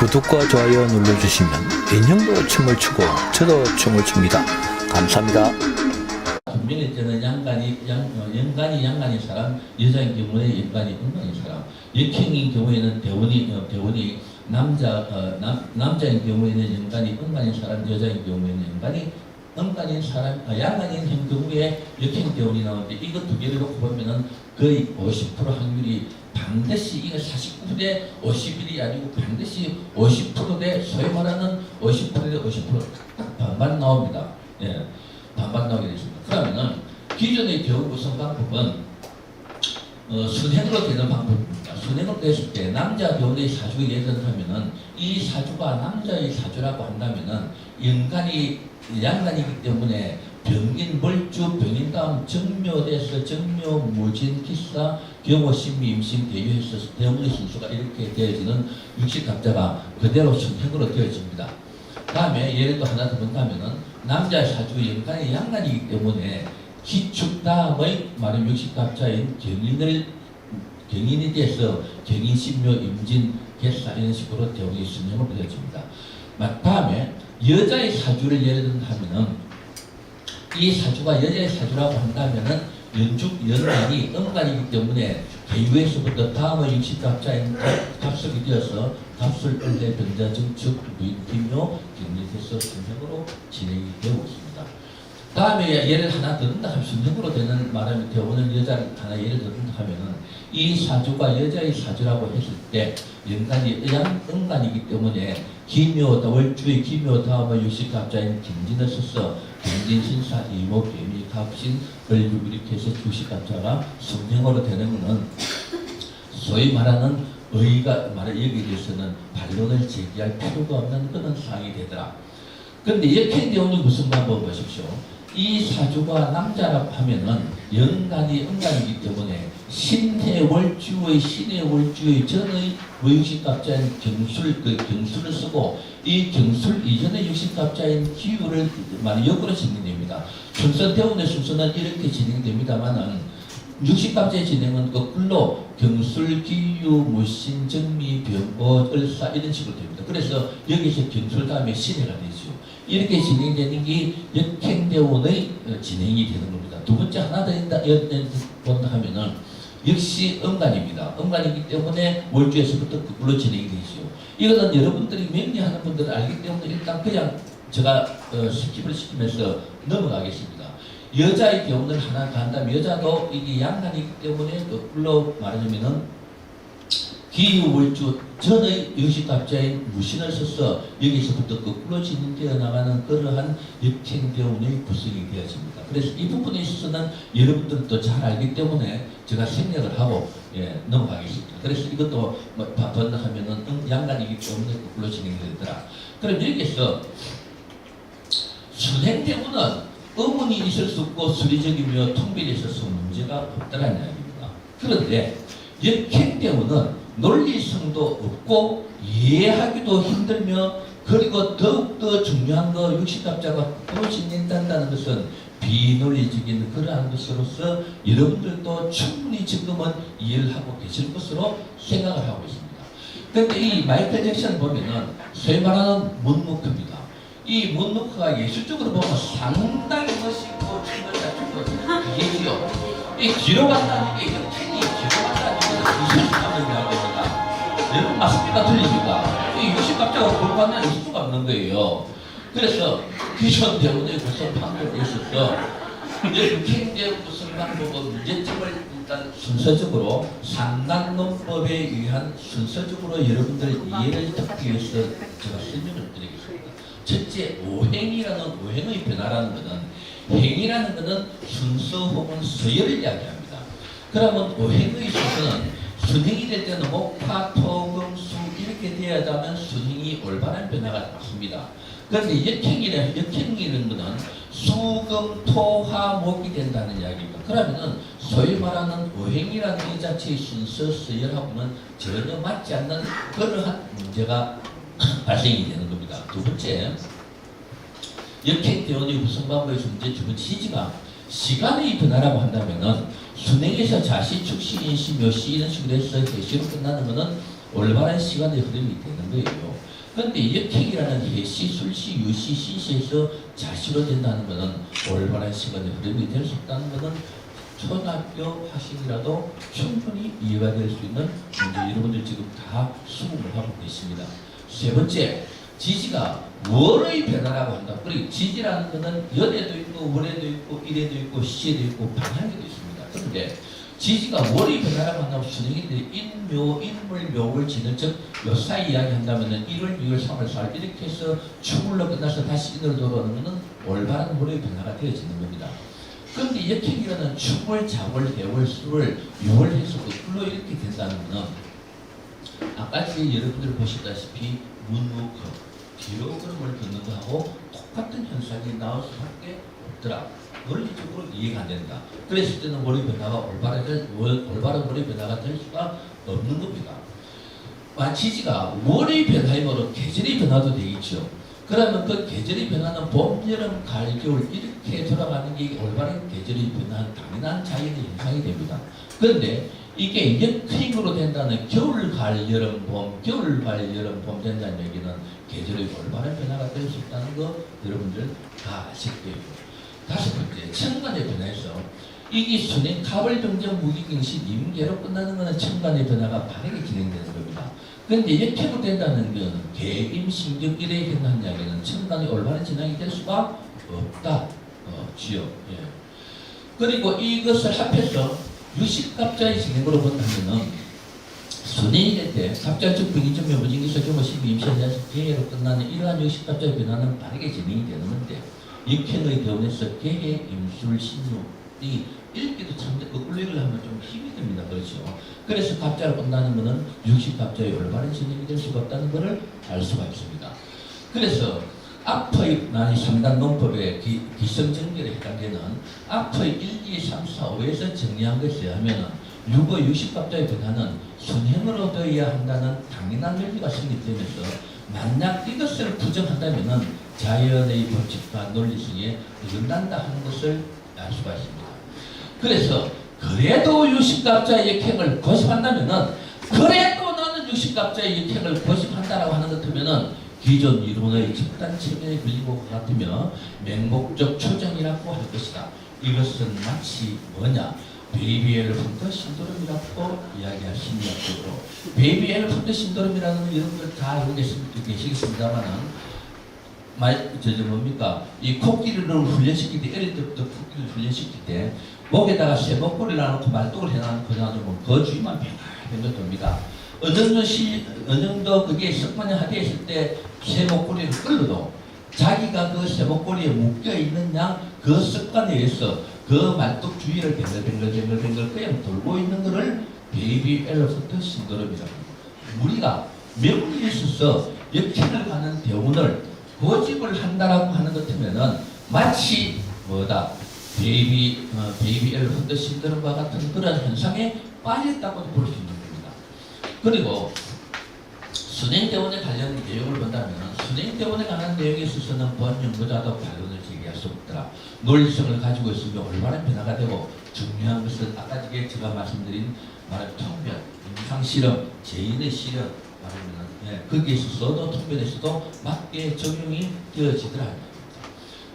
구독과 좋아요 눌러주시면 인형도 춤을 추고 저도 춤을 춥니다. 감사합니다. 분명히 저는 양간이 양 어, 연간이 양간인 사람, 여자인 경우에 연간이 은간인 사람, 역행인 경우에는 대원이 어, 대원이 남자 어, 남 남자인 경우에는 연간이 은간인 사람, 여자인 경우에는 연간이 은간인 사람, 아, 양간인 형 경우에 역행 대원이 나오는데 이거 두 개를 놓고 보면은 거의 50% 확률이 반드시 이거 49대 51이 아니고 반드시 50%대 소위 말하는 50%대 50%딱 반반 나옵니다. 예. 반반 나오게 되십니다. 그러면은 기존의 교육 구성 방법은 어, 순행으로 되는 방법입니다. 순행으로 됐을 때 남자 교원의 사주가 예전하면은 이 사주가 남자의 사주라고 한다면은 인간이 양간이기 때문에 병인 멀주 병인 다음 정묘돼서 정묘 무진 기사 경호 신미 임신 대유해서 대문의 순수가 이렇게 되어지는 육식갑자가 그대로 순행으로 되어집니다. 다음에 예를 또 하나 더 본다면은 남자 사주 연간이 양간이기 때문에 기축 다음의 말은 육식갑자인 경인을 경인이 돼서 경인 신묘 임진 개사 이런 식으로 대운이 순행으로 되어집니다. 마- 다음에 여자의 사주를 예를 든다면은 이 사주가 여자의 사주라고 한다면은 연축 연간이 음간이기 때문에 개유에서부터 다음의 육식갑자인 갑술이 되어서 갑술 을내 변자 정축 무인기묘 경리에서 순행으로 진행이 되고 있습니다. 다음에 예를 하나 더 든다 하면 순행으로 되는 말하면 대원은 여자를 하나 예를 더 든다 하면은 이 사주가 여자의 사주라고 했을 때 연간이 양 음간이기 때문에 기묘 월주의 기묘 다음에 육식갑자인 김진을 써서 경진신사 이모 개미 갑신 을류 이렇게 해서 육식갑자가 순행으로 되는 것은 소위 말하는 의가 말해 여기에 대해서는 반론을 제기할 필요가 없는 그런 상황이 되더라. 그런데 이렇게 되오는 무슨 방법 보십시오. 이 사주가 남자라고 하면은 연간이 음간이기 때문에 신해 월주의 신해 월주의 전의 무육식갑자인 경술 그 경술을 쓰고 이 경술 이전의 육식갑자인 기유를 많이 역으로 진행됩니다. 순서 대운의 순서는 이렇게 진행됩니다만은 육식갑자의 진행은 거꾸로 경술, 기유, 무신, 정미, 병고, 을사 이런 식으로 됩니다. 그래서 여기서 경술 다음에 신해가 되죠. 이렇게 진행되는 게 역행대원의 어, 진행이 되는 겁니다. 두 번째 하나 더 본다 하면은 역시 음간입니다. 음간이기 때문에 월주에서부터 거꾸로 진행이 되죠. 이거는 여러분들이 명리하는 분들은 알기 때문에 일단 그냥 제가 어, 스킵을 시키면서 넘어가겠습니다. 여자의 경우는 하나 간다면 여자도 이게 양간이기 때문에 거꾸로 말하자면은 기후월주 전의 유식갑자인 무신을 써서 여기서부터 거꾸로 진행되어 나가는 그러한 역행대운의 구성이 되어집니다. 그래서 이 부분에 있어서는 여러분들도 잘 알기 때문에 제가 생략을 하고 예, 넘어가겠습니다. 그래서 이것도 뭐 번역하면은 음, 양간이기 때문에 거꾸로 진행되더라. 그럼 여기서 순행대운은 의문이 있을 수 없고 수리적이며 통bil이 있어서 문제가 없다는 이야기입니다. 그런데 역행대운은 논리성도 없고 이해하기도 힘들며 그리고 더욱더 중요한 거 육식갑자가 또 진행된다는 것은 비논리적인 그러한 것으로서 여러분들도 충분히 지금은 이해를 하고 계실 것으로 생각을 하고 있습니다. 그런데 이 마이클 잭슨 보면은 소위 말하는 문무크입니다. 이 문무크가 예술적으로 보면 상당히 멋있고 춤을 잘 추고 이게지요. 이 뒤로 간다는 게 역행이 뒤로 간다는 게 이술감을 이야기 여러분 맞습니까? 틀립니까? 이 육식갑자가 그걸 가면 있을 수가 없는 거예요. 그래서 기존 대원의 구성 방법에 있어서 역행대 구성 방법은 문제점을 일단 순서적으로 상단론법에 의한 순서적으로 여러분들 이해를 돕기 위해서 제가 설명을 드리겠습니다. 첫째, 오행이라는 오행의 변화라는 것은 행이라는 것은 순서 혹은 서열을 이야기합니다. 그러면 오행의 순서는 순행이 될 때는 목화, 토금, 수 이렇게 되어야 하면 순행이 올바른 변화가 맞습니다. 그런데 역행이라 역행이라는 것은 수금, 토, 화, 목이 된다는 이야기입니다. 그러면은 소위 말하는 오행이라는 이 자체의 순서 서열하고는 전혀 맞지 않는 그러한 문제가 발생이 되는 겁니다. 두 번째, 역행 대원의 구성방법에서 문제 두 번째 시지가 시간의 변화라고 한다면은 순행에서 자시, 축시, 인시, 묘시 이런 식으로 해서 대시로 끝나는 거는 올바른 시간의 흐름이 되는 거예요. 그런데 역행이라는 해시, 술시, 유시, 시시에서 자시로 된다는 것은 올바른 시간의 흐름이 될수 없다는 것은 초등학교 학생이라도 충분히 이해가 될 수 있는 문제 여러분들 지금 다 수긍을 하고 계십니다. 세 번째, 지지가 월의 변화라고 한다. 그리고 지지라는 것은 연에도 있고 월에도 있고 일에도 있고 시에도 있고 방향에도 있습니다. 그런데 지지가 월의 변화라고 한다고 선생님들이 인묘, 인물, 묘월, 진을 즉요 사이 이야기 한다면은 1월, 2월, 3월, 4월 이렇게 해서 축물로 끝나서 다시 인으로 돌아오는 것은 올바른 월의 변화가 되어지는 겁니다. 그런데 역행이라는 축월, 자월, 대월, 수월, 6월 해서 거꾸로 이렇게 된다는 것은 아까 전에 여러분들 보시다시피 문무크 뒤로 걸음을 걷는 거하고 똑같은 현상이 나올 수밖에 없더라. 논리적으로 이해가 안 된다. 그랬을 때는 머리 변화가 올바른 월- 올바른 머리 변화가 될 수가 없는 겁니다. 마치지가 월의 변화이므로 계절의 변화도 되겠죠. 그러면 그 계절의 변화는 봄, 여름, 가을, 겨울 이렇게 돌아가는 게 올바른 계절의 변화는 당연한 자연의 현상이 됩니다. 그런데 이게 역행으로 된다는 겨울, 가을, 여름, 봄, 겨울, 가을, 여름, 봄 된다는 얘기는 계절의 올바른 변화가 될 수 있다는 거 여러분들 다 아실 거예요. 다섯 번째, 천간의 변화에서 가을 병정 무기경시 임계로 끝나는 것은 천간의 변화가 바르게 진행되는 겁니다. 그런데 역행으로 된다는 건 개임 신경 일에 된다는 이야기는 천간이 올바른 진행이 될 수가 없다. 어, 지요. 예. 그리고 이것을 합해서 유식갑자의 진행으로 본다면은 순행일 때 갑자적 병인적 묘부진기서 경우 12 임시현에서 개해로 끝나는 이러한 유식갑자의 변화는 바르게 진행이 되는 건데 역행의 대원에서 개해 임술 신유 이 읽기도 참 거꾸로 읽으려면 좀 힘이 듭니다. 그렇죠. 그래서 갑자로 끝나는 것은 육식 갑자의 올바른 진행이 될 수가 없다는 것을 알 수가 있습니다. 그래서 앞의 난이 상단 논법의 기, 기성정결에 해당되는 앞의 1, 2, 3, 4, 5에서 정리한 것에 하면은 6의 유식갑자의 변화는 순행으로 되어야 한다는 당연한 논리가 성립되면서 만약 이것을 부정한다면은 자연의 법칙과 논리성에 어긋난다 하는 것을 알 수가 있습니다. 그래서 그래도 유식갑자의 역행을 고집한다면은 그래도 나는 유식갑자의 역행을 고집한다라고 하는 것 같으면은 기존 이론의 집단 체계에 걸리고 것 같으며 맹목적 추정이라고 할 것이다. 이것은 마치 뭐냐? 베이비 엘리펀트 신도름이라고 이야기할 심리학적으로 베이비 엘리펀트 신도름이라는 이런 걸다 알고 계시- 계시겠습니다만은 말, 저, 저 뭡니까? 이 코끼리를 훈련시킬 때, 어릴 때부터 코끼리를 훈련시킬 때, 목에다가 쇠목걸이를 놔놓고 말뚝을 해놔놓고 해놔놓으면 그 주위만 뱅글뱅글 돕니다. 어느 정도 시, 어느 정도 그게 습관화되어 있을 때 쇠목걸이를 끌어도 자기가 그 쇠목걸이에 묶여 있는 양 그 습관에 의해서 그 말뚝 주위를 뱅글뱅글뱅글뱅글 그냥 돌고 있는 것을 베이비 엘리펀트 신드롬이라고 합니다. 우리가 명리에 있어서 역행을 가는 대운을 고집을 한다라고 하는 것 같으면은 마치 뭐다 베이비 어, 베이비 엘리펀트 신드롬과 같은 그런 현상에 빠졌다고 볼 수 있는 겁니다. 그리고 순행대원에 관련 내용을 본다면 순행대원에 관한 내용에 있어서는 본 연구자도 반론을 제기할 수 없더라. 논리성을 가지고 있으면 올바른 변화가 되고 중요한 것은 아까 제가 말씀드린 말한 통변, 임상 실험, 제인의 실험 말하면 예, 거기에 있어서도 통변에서도 맞게 적용이 되어지더라.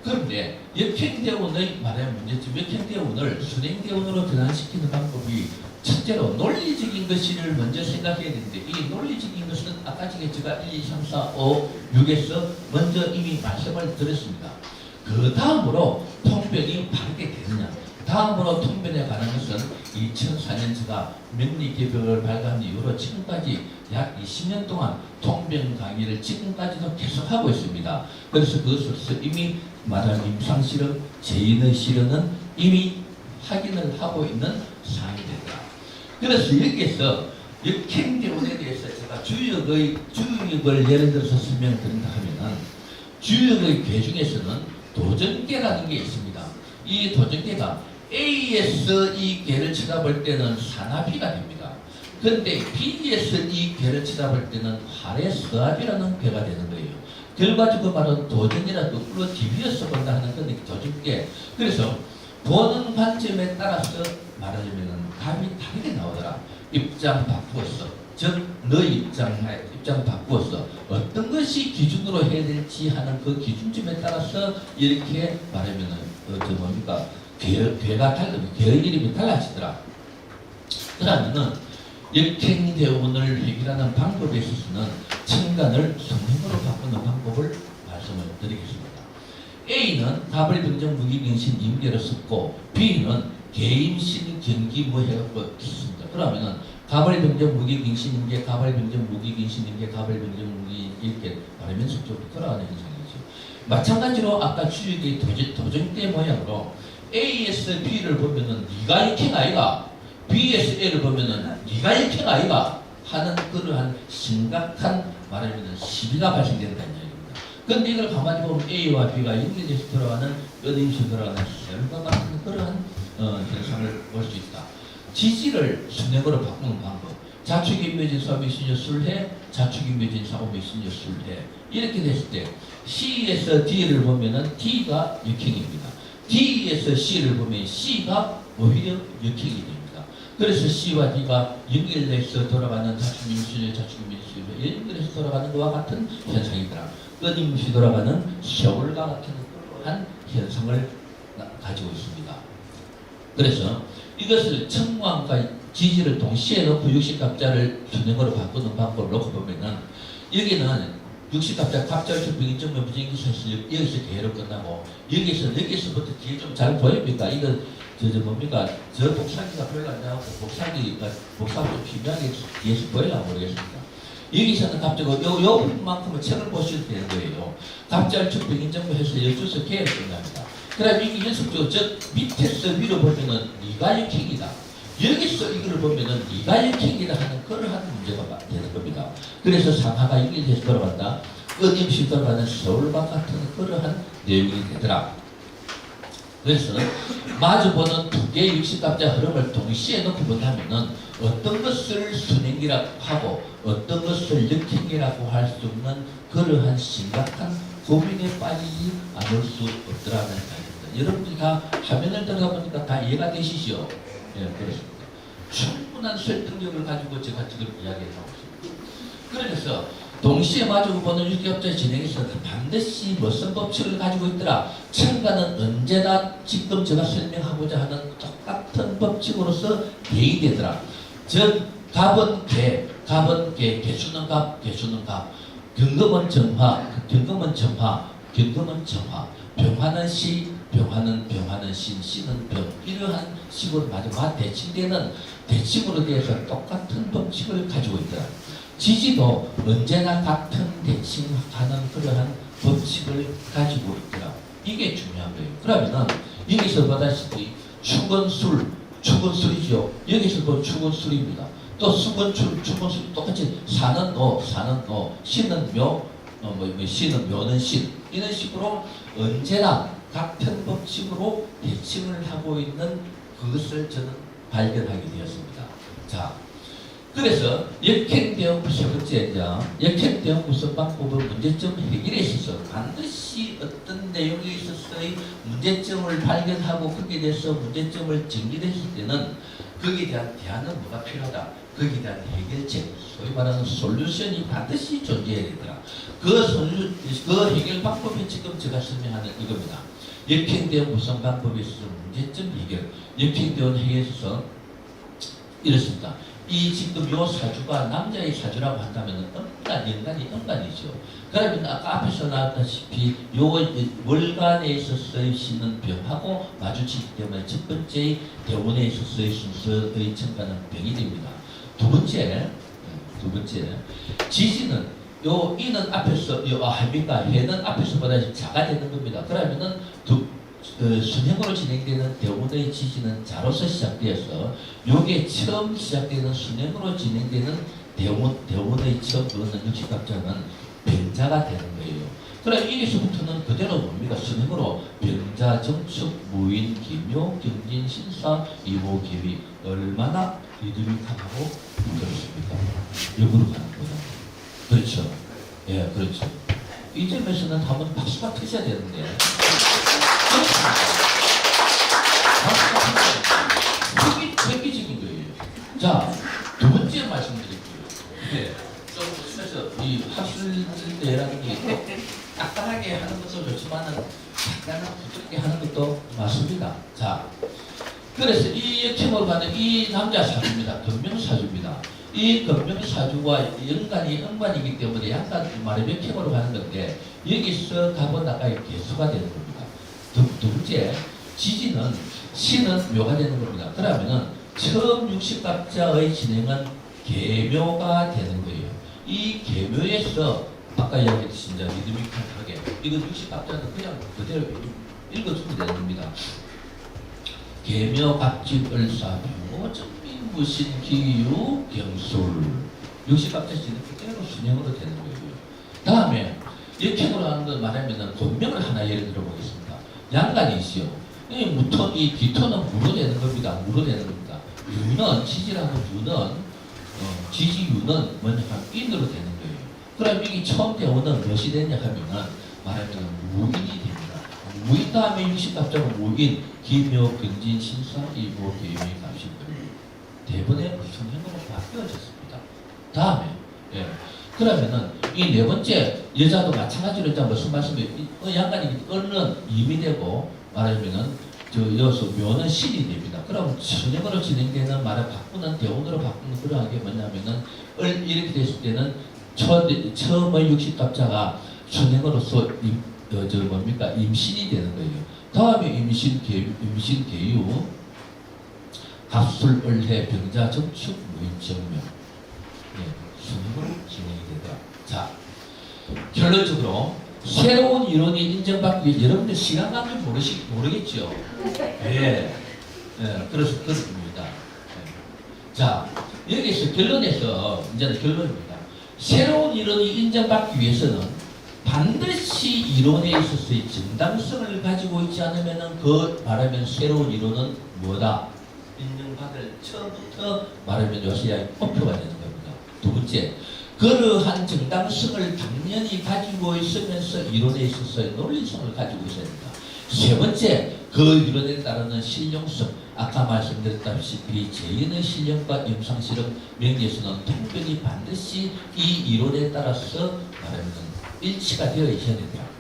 그런데 역행대원의 말하는 문제점, 역행대원을 순행대원으로 변환시키는 방법이 첫째로 논리적인 것을 먼저 생각해야 되는데 이 논리적인 것은 아까 전에 제가 1, 2, 3, 4, 5, 6에서 먼저 이미 말씀을 드렸습니다. 그 다음으로 통변이 바르게 되느냐 다음으로 통변에 관한 것은 2004년 제가 명리개벽을 발간한 이후로 지금까지 약 20년 동안 통변 강의를 지금까지도 계속하고 있습니다. 그래서 그것으로서 이미 말한 임상실험, 제인의 실험은 이미 확인을 하고 있는 된다. 그래서 여기에서 역행대원에 대해서 제가 주역의 주역을 예를 들어서 설명드린다 하면은 주역의 궤 중에서는 도전계라는 게 있습니다. 이 도전계가 개를 쳐다볼 때는 산화비가 됩니다. 이 개를 쳐다볼 때는 활의서압이라는 괴가 되는 거예요. 결과적으로 말은 도전이라 거꾸로 뒤비어서 본다 하는 건 도전계. 그래서 보는 관점에 따라서 말하자면 감이 다르게 나오더라. 입장 바꾸었어. 즉 너희 입장 입장 바꾸어서 어떤 것이 기준으로 해야 될지 하는 그 기준점에 따라서 이렇게 말하면은 어, 저 뭡니까 괴, 괴가 달라 괴의 이름이 달라지더라. 그러면은 역행 대원을 해결하는 방법에 있어서는 천간을 성형으로 바꾸는 방법을 말씀을 드리겠습니다. A는 가벌 병정 무기 갱신 임계를 썼고 B는 개임신 경기 뭐 해갖고 썼습니다. 그러면은 가벌 병정 무기 갱신 임계 가벌 병정 무기 갱신 임계 가벌 병정 무기 이렇게 말하면 속적으로 돌아가는 현상이죠. 마찬가지로 아까 주역의 도전, 도전대 모양으로 A에서 B를 보면은 네가 역행 아이가 B에서 A를 보면은 네가 역행 아이가 하는 그러한 심각한 말하면 시비가 발생된다는 얘기입니다. 근데 이걸 가만히 보면 A와 B가 연결돼서 돌아가는 끊임없이 돌아가는 셀과 같은 그러한 어, 현상을 볼 수 있다. 지지를 순행으로 바꾸는 방법. 자축인묘진 사업이 신여 술해, 자축인묘진 사업이 신여 술해. 이렇게 됐을 때 C에서 D를 보면은 D가 역행입니다. D에서 C를 보면 C가 오히려 역행이 됩니다. 그래서 C와 D가 연결돼서 돌아가는 자축인묘진, 자축인묘진 연결해서 돌아가는 것과 같은 현상이더라. 끊임없이 돌아가는 세월과 같은 그러한 현상을 나- 가지고 있습니다. 그래서 이것을 청광과 지지를 동시에 놓고 육식갑자를 순행으로 바꾸는 방법을 놓고 보면은 여기는 육식갑자 갑자기 병인정면 부정기사에서 여기서 계획로 끝나고 여기서 여기서부터 뒤에 좀 잘 보입니까? 이거 저, 저 뭡니까? 저 복사기가 별로 안 나오고 복사기가 복사가 좀 희미하게 뒤에서 보일라 모르겠습니다. 여기서는 갑자기 요, 요만큼은 책을 보셔도 되는 거예요. 갑자기 병인정면에서 여쭈서 계획 끝납니다. 그다음 이게 연속적으로 저 밑에서 위로 보면은 네가 역행이다. 여기서 이거를 보면은 네가 역행이다 하는 그러한 문제가 마- 되는 겁니다. 그래서 상하가 연결돼서 돌아간다. 끊임없이 돌아가는 서울과 같은 그러한 내용이 되더라. 그래서 마주보는 두 개의 육식갑자 흐름을 동시에 놓고 본다면은 어떤 것을 순행이라고 하고 어떤 것을 역행이라고 할 수 없는 그러한 심각한 고민에 빠지지 않을 수 없더라는 생각입니다. 여러분들이 다 화면을 들어가 보니까 다 이해가 되시죠? 예, 그렇습니다. 충분한 설득력을 가지고 제가 지금 이야기를 하고 있습니다. 그래서 동시에 마주 보는 유기업자 진행에서 반드시 무슨 법칙을 가지고 있더라. 청가는 언제나 지금 제가 설명하고자 하는 똑같은 법칙으로서 대의되더라. 즉 갑은 개, 갑은 개, 개수는 갑, 개수는 갑. 경금은 정화, 경금은 정화, 경금은 정화. 병화는 시, 병화는 병화는 신, 신은 병. 이러한 식으로 마지막 대칭되는 대칭으로 되어서 똑같은 법칙을 가지고 있더라. 지지도 언제나 같은 대칭하는 그러한 법칙을 가지고 있더라. 이게 중요한 거예요. 그러면은 여기서 보다시피 축은 술, 축은 술이죠. 여기서 보 축은 술입니다. 또 수건 출, 축은 술 똑같이 사는 너, 사는 너, 신은 묘, 어, 뭐, 뭐, 신은 묘는 신. 이런 식으로 언제나 같은 법칙으로 대칭을 하고 있는 그것을 저는 발견하게 되었습니다. 자, 그래서 역행대응 세 번째 이제 역행대응 구성 방법은 문제점 해결에 있어서 반드시 어떤 내용에 있어서의 문제점을 발견하고 거기에 대해서 문제점을 정리했을 때는 거기에 대한 대안은 뭐가 필요하다. 거기에 대한 해결책, 소위 말하는 솔루션이 반드시 존재해야 되더라. 그 솔루, 그 해결 방법이 지금 제가 설명하는 이겁니다. 역행대응 구성 방법에 있어서 문제점 해결, 역행대응 해결에 있어서 이렇습니다. 이 지금 요 사주가 남자의 사주라고 한다면 음간, 연간이 음간이죠. 그러면 아까 앞에서 나왔다시피 요 월간에 있어서의 신은 병하고 마주치기 때문에 첫 번째 대원에 있어서의 순서의 천간은 병이 됩니다. 두 번째, 두 번째 지지는 요 이는 앞에서 요 아, 합니까 해는 앞에서 보다 자가 되는 겁니다. 그러면은 두 그 순행으로 진행되는 대운의 지지는 자로서 시작되어서 요게 처음 시작되는 순행으로 진행되는 대운, 대운의 처음 그거는 육식갑자는 병자가 되는 거예요. 그래 여기서부터는 그대로 뭡니까 순행으로 병자, 정축, 무인, 기묘, 경진, 신사, 이모, 기위 얼마나 리드미컬하고 그렇습니까? 역으로 가는 거다. 그렇죠. 예, 그렇죠. 이 점에서는 한번 박수가 터져야 되는데. 획기, 획기적인 거예요. 자, 두 번째 말씀드릴게요. 네. 좀 그래서 이 학술대라는 게또 딱딱하게 하는 것도 좋지만은 약간은 부드럽게 하는 것도 맞습니다. 자, 그래서 이 역행으로 가는 이 남자 사주입니다. 이 금명사주와 연관이 연관이기 때문에 약간 말의 역행으로 가는 건데 여기서 가본 나가의 개수가 되는 겁니다. 두, 두 번째, 지지는 신은 묘가 되는 겁니다. 그러면은 처음 60갑자의 진행은 개묘가 되는 거예요. 이 개묘에서 아까 이야기했듯이 이제 리드미컬하게 이건 60갑자는 그냥 그대로 읽어주면 되는 겁니다. 개묘 갑집 을사묘 정민 무신 기유 경술 60갑자씨는 그대로 순행으로 되는 거예요. 다음에 역행으로 하는 걸 말하면은 본명을 하나 예를 들어 보겠습니다. 양간이 있어요. 이 무토, 이 비토는 되는 겁니다. 되는 겁니다. 유는, 지지라는 유는, 어, 지지유는 뭐냐 하면 인으로 되는 거예요. 그럼 이게 처음 대원은 무엇이 되냐 하면은 말하면 무인이 됩니다. 무인 다음에 60갑자는 무인, 기묘, 근진, 신사, 이모, 개미, 감신, 대본의 구성형으로 바뀌어졌습니다. 다음에, 예. 그러면은 이 네 번째 여자도 마찬가지로 이제 무슨 말씀이 어, 양간이 얼는 임이 되고 말하면은 저 여기서 묘는 신이 됩니다. 그럼 천형으로 진행되는 말을 바꾸는 대원으로 바꾸는 그러한 게 뭐냐면은 얼 이렇게 됐을 때는 첫 처음의 60갑자가 천형으로서 임, 어, 저 뭡니까 임신이 되는 거예요. 다음에 임신 개 임신 개유 갑술 을해 병자 정축 무인정명 예, 순으로 진행이 되더라. 자, 결론적으로 새로운 이론이 인정받기 위해 여러분들 시간 가면 모르시, 모르겠죠? 예. 예, 그래서 그렇습니다. 예. 자, 여기서 결론에서, 이제는 결론입니다. 새로운 이론이 인정받기 위해서는 반드시 이론에 있어서의 정당성을 가지고 있지 않으면 그 말하면 새로운 이론은 뭐다? 인정받을 처음부터 말하면 요새야 목표가 되는 겁니다. 두 번째, 그러한 정당성을 당연히 가지고 있으면서 이론에 있어서의 논리성을 가지고 있어야 된다. 세 번째, 그 이론에 따르는 실용성. 아까 말씀드렸다시피 재인의 실력과 영상 실력 명리에서는 통변이 반드시 이 이론에 따라서 말하면 일치가 되어 있어야 된다.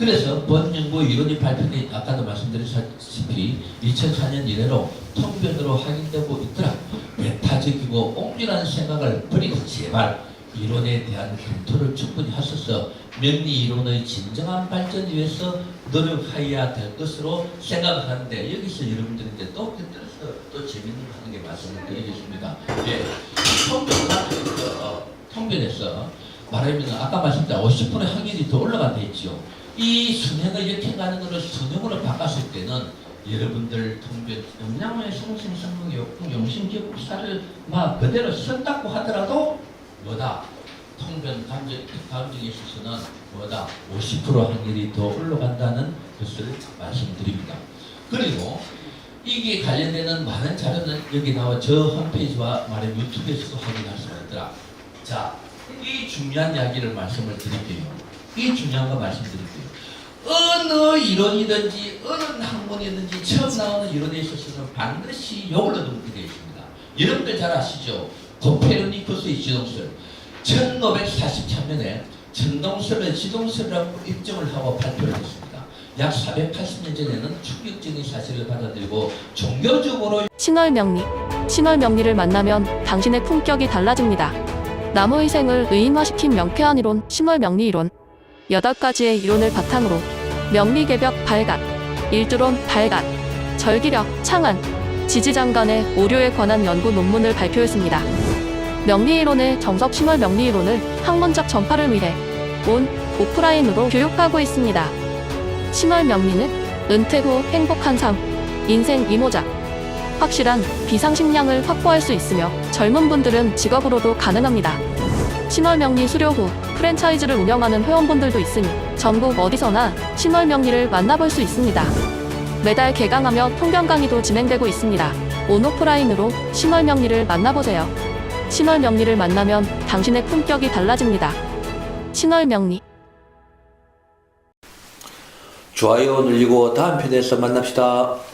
그래서 본연구 이론이 발표된 아까도 말씀드렸다시피 2004년 이래로 통변으로 확인되고 있더라. 메타적이고 옹졸한 생각을 버리고 제발 이론에 대한 검토를 충분히 하셔서 명리 이론의 진정한 발전을 위해서 노력해야 될 것으로 생각하는데 여기서 여러분들한테 또 곁들여서 또 재밌는 거 하는 게 말씀을 드리겠습니다. 예, 통변 어, 통변에서 말하면 아까 말씀드린 50%의 확률이 더 올라간다 했죠. 이 순행을 역행가는 것을 순행으로 바꿨을 때는 여러분들 통변 영양의 성심 성능 욕구 용심 기억사를 막 그대로 쓴다고 하더라도 뭐다 통변 감정 감정에 있어서는 뭐다 50% 확률이 더 올라간다는 것을 말씀드립니다. 그리고 이게 관련되는 많은 자료는 여기 나와 저 홈페이지와 말해 유튜브에서도 확인할 수가 있더라. 자, 이 중요한 이야기를 말씀을 드릴게요. 이 중요한 거 말씀드릴게요. 어느 이론이든지 어느 학문이든지 처음 나오는 이론에 있어서는 반드시 요걸로 등록되어 있습니다. 여러분들 잘 아시죠? 코페르니쿠스의 지동설 1543년에 천동설을 지동설이라고 입증을 하고 발표를 했습니다. 약 480년 전에는 충격적인 사실을 받아들이고 종교적으로 신월명리. 신월명리를 만나면 당신의 품격이 달라집니다. 나무의 생을 의인화시킨 명쾌한 이론, 신월명리 이론. 여덟 가지의 이론을 바탕으로 명리개벽 발gat, 일두론 발gat, 절기력, 창안, 지지장간의 오류에 관한 연구 논문을 발표했습니다. 명리이론의 정석 신월 명리이론을 학문적 전파를 위해 온 오프라인으로 교육하고 있습니다. 신월 명리는 은퇴 후 행복한 삶, 인생 이모작, 확실한 비상식량을 확보할 수 있으며 젊은 분들은 직업으로도 가능합니다. 신월명리 수료 후 프랜차이즈를 운영하는 회원분들도 있으니 전국 어디서나 신월명리를 만나볼 수 있습니다. 매달 개강하며 통변 강의도 진행되고 있습니다. 온오프라인으로 신월명리를 만나보세요. 신월명리를 만나면 당신의 품격이 달라집니다. 신월명리 좋아요 눌리고 다음 편에서 만납시다.